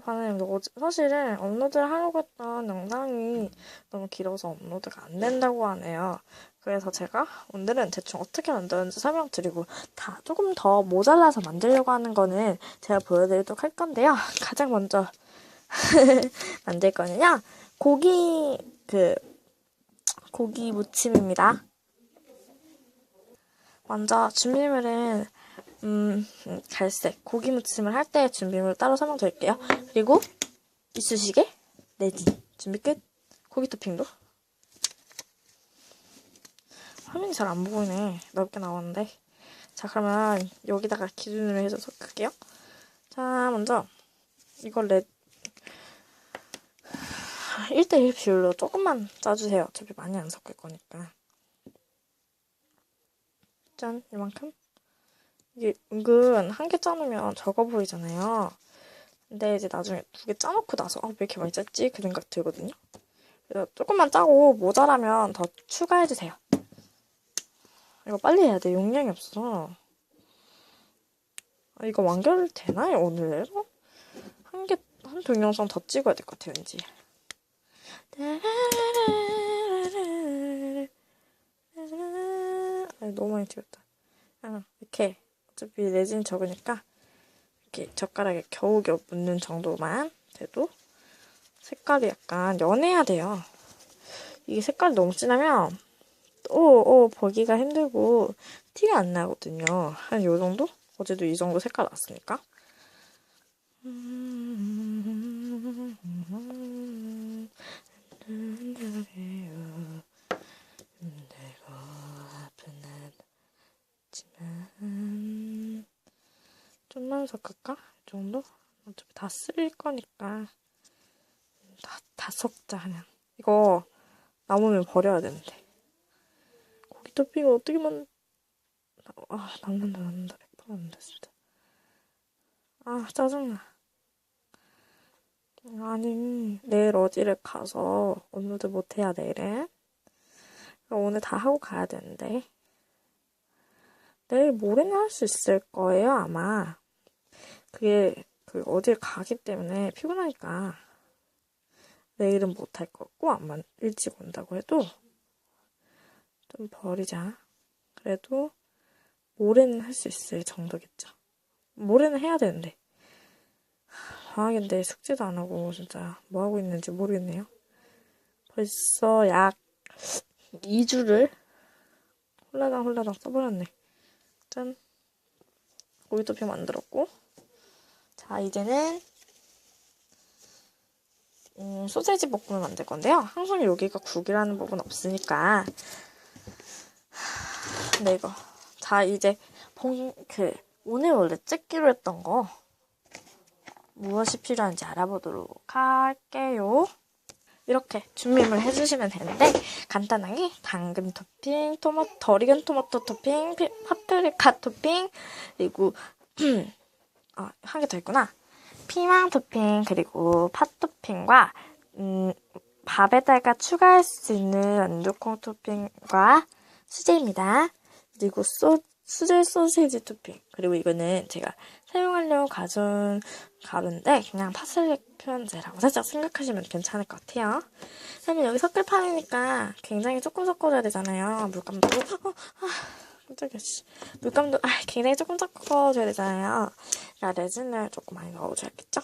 반응 어제 사실은 업로드를 하려고 했던 영상이 너무 길어서 업로드가 안 된다고 하네요. 그래서 제가 오늘은 대충 어떻게 만드는지 설명드리고 다 조금 더 모자라서 만들려고 하는 거는 제가 보여드리도록 할 건데요. 가장 먼저 만들 거는요. 고기 그 고기 무침입니다. 먼저 준비물은 음, 음, 갈색 고기 무침을 할 때 준비물 따로 설명드릴게요. 그리고 이쑤시개, 레진 준비 끝. 고기 토핑도 화면이 잘 안 보이네. 넓게 나왔는데. 자 그러면 여기다가 기준으로 해서 섞을게요. 자 먼저 이걸 레 1대1 비율로 조금만 짜주세요. 어차피 많이 안 섞을 거니까. 짠, 이만큼. 이게 은근 한 개 짜놓으면 적어 보이잖아요. 근데 이제 나중에 두 개 짜놓고 나서 아, 왜 이렇게 많이 짰지? 그 생각 들거든요. 그래서 조금만 짜고 모자라면 더 추가해주세요. 이거 빨리 해야 돼. 용량이 없어서. 아, 이거 완결 되나요? 오늘로? 한 개, 한 동영상 더 찍어야 될 것 같아요, 왠지. 아니, 너무 많이 튀었다. 그냥 이렇게 어차피 레진 적으니까 이렇게 젓가락에 겨우겨우 묻는 정도만 돼도 색깔이 약간 연해야 돼요. 이게 색깔이 너무 진하면 오, 오, 보기가 힘들고 티가 안 나거든요. 한 요 정도? 어제도 이 정도 색깔 났으니까. 내가 아픈 하지만 좀만 섞을까? 이 정도? 어차피 다 쓸 거니까. 다, 다 섞자 그냥 이거 남으면 버려야 되는데. 고기 토핑을 어떻게 만... 아 남는다 남는다. 100% 남는다 진짜 아 짜증나. 아니 내일 어디를 가서 업로드 못해야 내일은 오늘 다 하고 가야 되는데. 내일 모레는 할 수 있을 거예요 아마 그게 그 어딜 가기 때문에 피곤하니까 내일은 못할 거고 아마 일찍 온다고 해도 좀 버리자. 그래도 모레는 할 수 있을 정도겠죠. 모레는 해야 되는데. 방학인데 숙제도 안 하고 진짜 뭐 하고 있는지 모르겠네요. 벌써 약 2주를 홀라당 홀라당 써버렸네. 짠. 고기 토핑 만들었고 자 이제는 음, 소세지 볶음을 만들 건데요 항상 여기가 국이라는 부분 없으니까 근데 이거 자 이제 봉, 그 오늘 원래 찍기로 했던 거 무엇이 필요한지 알아보도록 할게요. 이렇게 준비물 해주시면 되는데 간단하게 당근 토핑, 토마토, 덜 익은 토마토 토핑, 피, 파프리카 토핑, 그리고 아, 한개 더 있구나. 피망 토핑 그리고 팥 토핑과 음, 밥에다가 추가할 수 있는 완두콩 토핑과 수제입니다. 그리고 소, 수제 소세지 토핑. 그리고 이거는 제가 사용하려고 가져온 가루인데 그냥 파슬리 표현제라고 살짝 생각하시면 괜찮을 것 같아요. 그러면 여기 섞을 판이니까 굉장히 조금 섞어줘야 되잖아요. 물감도 어, 아, 깜짝이야. 씨. 물감도 아, 굉장히 조금 섞어줘야 되잖아요. 그러니까 레진을 조금 많이 넣어줘야겠죠?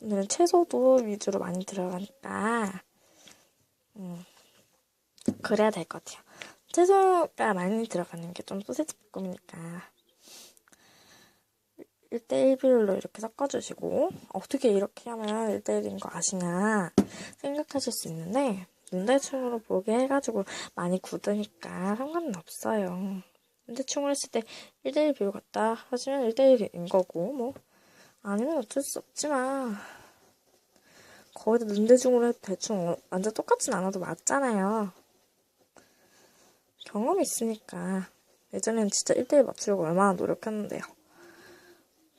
오늘은 채소도 위주로 많이 들어가니까 음, 그래야 될 것 같아요. 채소가 많이 들어가는 게 좀 소세지 볶음이니까 1대1 비율로 이렇게 섞어주시고 어떻게 이렇게 하면 1대1인 거 아시냐 생각하실 수 있는데 눈대충으로 보게 해가지고 많이 굳으니까 상관은 없어요. 눈대충으로 했을 때 1대1 비율 같다 하시면 1대1인 거고 뭐 아니면 어쩔 수 없지만 거의 다 눈대중으로 해도 대충 완전 똑같진 않아도 맞잖아요. 경험이 있으니까 예전엔 진짜 1대1 맞추려고 얼마나 노력했는데요.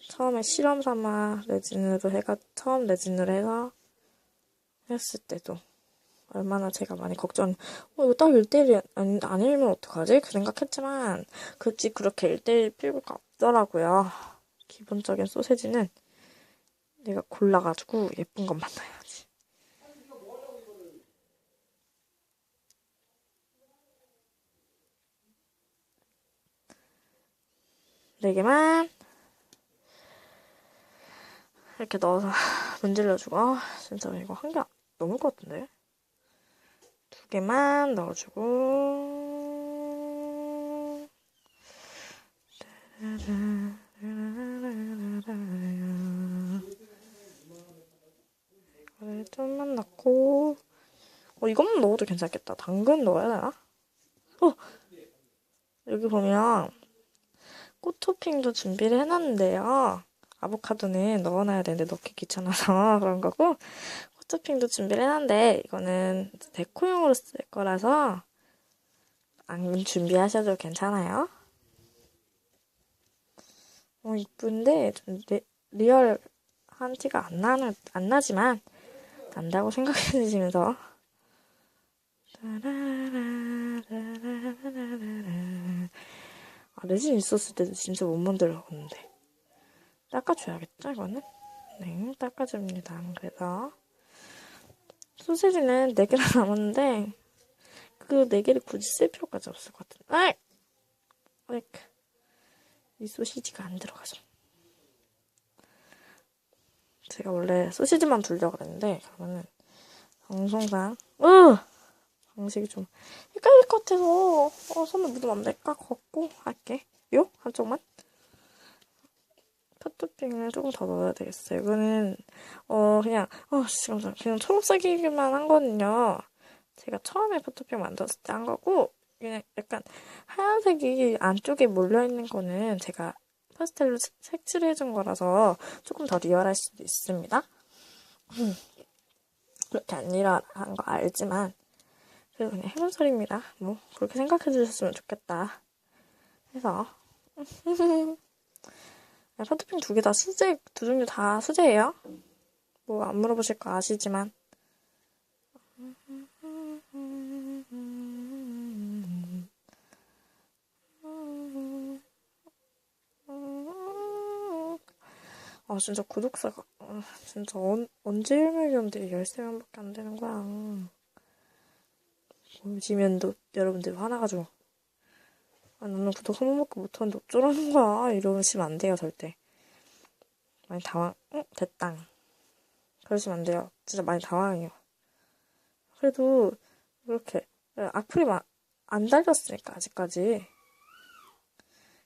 처음에 실험 삼아 레진으로 해가 처음 레진으로 해서 했을 때도 얼마나 제가 많이 걱정 어 이거 딱 1대1이 안, 아니면 어떡하지? 그 생각했지만 그치 그렇게 1대1 필요가 없더라고요. 기본적인 소세지는 내가 골라가지고 예쁜 것만 넣어야지. 네 개만 이렇게 넣어서 문질러주고 아, 진짜 이거 한 개 넘을 것 같은데 두 개만 넣어주고. 이거를 좀만 넣고. 어 이것만 넣어도 괜찮겠다. 당근 넣어야 되나? 어! 여기 보면 꽃 토핑도 준비를 해놨는데요. 아보카도는 넣어놔야 되는데 넣기 귀찮아서 그런 거고 꽃 토핑도 준비를 해놨는데 이거는 데코용으로 쓸 거라서 안 준비하셔도 괜찮아요. 어 이쁜데 좀 리, 리얼한 티가 안 나는 안 나지만 난다고 생각해 주시면서 아, 레진 있었을 때도 진짜 못 만들었는데. 닦아줘야겠죠, 이거는? 네, 닦아줍니다. 그래서. 소세지는 4개나 남았는데, 그 4개를 굳이 쓸 필요까지 없을 것 같은데. 아이! 이 소시지가 안 들어가죠. 제가 원래 소시지만 불려고 그랬는데, 그러면은, 방송상, 으! 방식이 좀 헷갈릴 것 같아서 어, 손에 묻으면 안 될까? 걷고 할게. 요? 한쪽만? 팥토핑을 조금 더 넣어야 되겠어요. 이거는 어 그냥 어 잠깐만 그냥 초록색이기만 한 거는요. 제가 처음에 팥토핑 만들었을 때 한 거고 그냥 약간 하얀색이 안쪽에 몰려 있는 거는 제가 파스텔로 색칠을 해준 거라서 조금 더 리얼할 수도 있습니다. 음. 그렇게 안 리얼한 거 알지만 그래서 그냥 해본 소리입니다. 뭐 그렇게 생각해 주셨으면 좋겠다. 해서 파트핑 두개 다 수제 두 종류 다 수제예요. 뭐 안 물어보실 거 아시지만 아 진짜 구독자가 아, 진짜 언, 언제 1명이었는데 13명밖에 안 되는 거야. 보시면 또 여러분들 화나가지고 아 나는 구독 한 번밖에 못하는데 어쩌라는 거야? 이러시면 안 돼요 절대. 많이 당황 응? 됐당 그러시면 안 돼요. 진짜 많이 당황해요. 그래도 이렇게 악플이 막 안 달렸으니까 아직까지.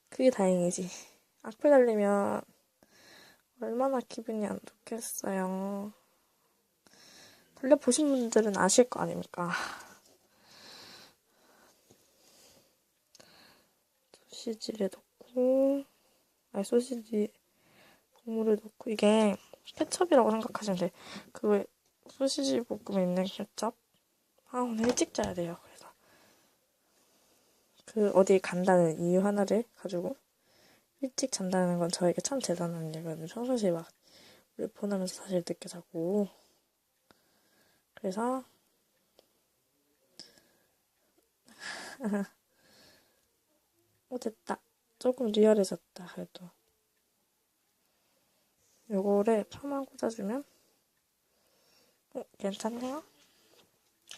그게 다행이지. 악플 달리면 얼마나 기분이 안 좋겠어요. 달려보신 분들은 아실 거 아닙니까 소시지를 넣고 아니 소시지 국물을 넣고 이게 케첩이라고 생각하시면 돼. 그 소시지 볶음에 있는 케첩. 아 오늘 일찍 자야 돼요. 그래서 그 어디 간다는 이유 하나를 가지고 일찍 잔다는 건 저에게 참 대단한 일이거든요. 평소시에 막 폰하면서 사실 늦게 자고 그래서 어, 됐다. 조금 리얼해졌다, 그래도. 요거를 파만 꽂아주면, 어, 괜찮네요?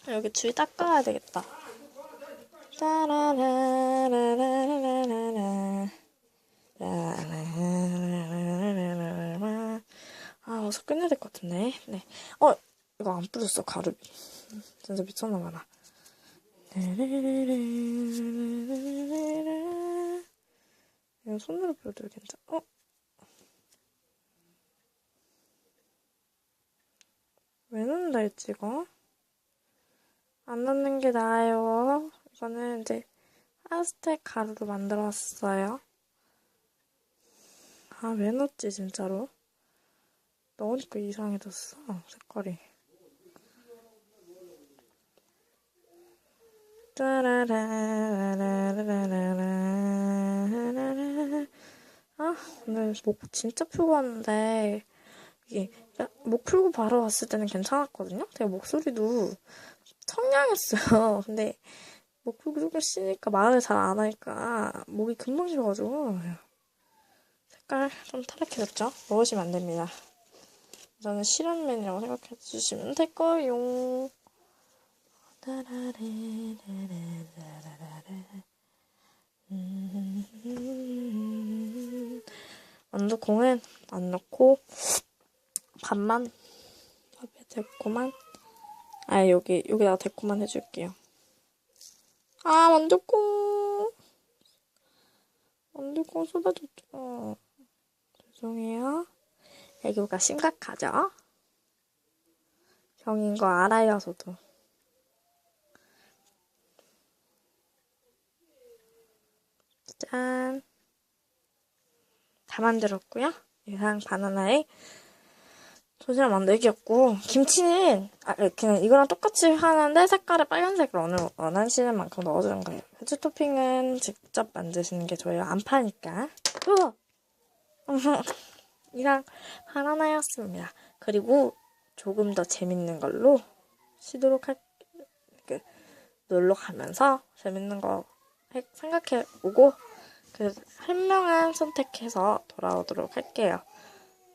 여기 주위 닦아야 되겠다. 아, 어서 끝내야 될 것 같은데. 네. 어, 이거 안 뿌렸어, 가루비. 진짜 미쳤나봐라. 이거 손으로 펴도 괜찮, 어? 왜 했지, 이거? 안 넣는 게 나아요. 이거는 이제 아스텍 가루로 만들었어요. 아, 왜 넣었지, 진짜로? 넣으니까 이상해졌어, 색깔이. 아, 오늘 목 진짜 풀고 왔는데, 이게, 목 풀고 바로 왔을 때는 괜찮았거든요? 제가 목소리도 청량했어요. 근데, 목 풀고 조금 쉬니까 말을 잘 안 하니까, 목이 금방 쉬어가지고, 색깔 좀 타락해졌죠? 먹으시면 안 됩니다. 저는 실험맨이라고 생각해 주시면 될 거예요. 완두콩은 안 넣고 반만 밥에 데코만 아 여기 여기다가 데코만 해줄게요. 아 완두콩 완두콩 쏟아졌죠. 죄송해요. 애교가 심각하죠? 병인 거 알아요, 저도. 짠. 다 만들었고요. 이상 바나나의 도시락 만들기였고 김치는 아, 그냥 이거랑 똑같이 하는데 색깔을 빨간색을 어느 원하시는 만큼 넣어주는 거예요. 후추 토핑은 직접 만드시는 게 좋아요. 안 파니까. 이상 바나나였습니다. 그리고 조금 더 재밌는 걸로 시도록 할, 그, 놀러 가면서 재밌는 거 해- 생각해보고 그 한 명은 선택해서 돌아오도록 할게요.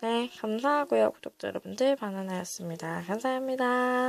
네, 감사하고요. 구독자 여러분들, 바나나였습니다. 감사합니다.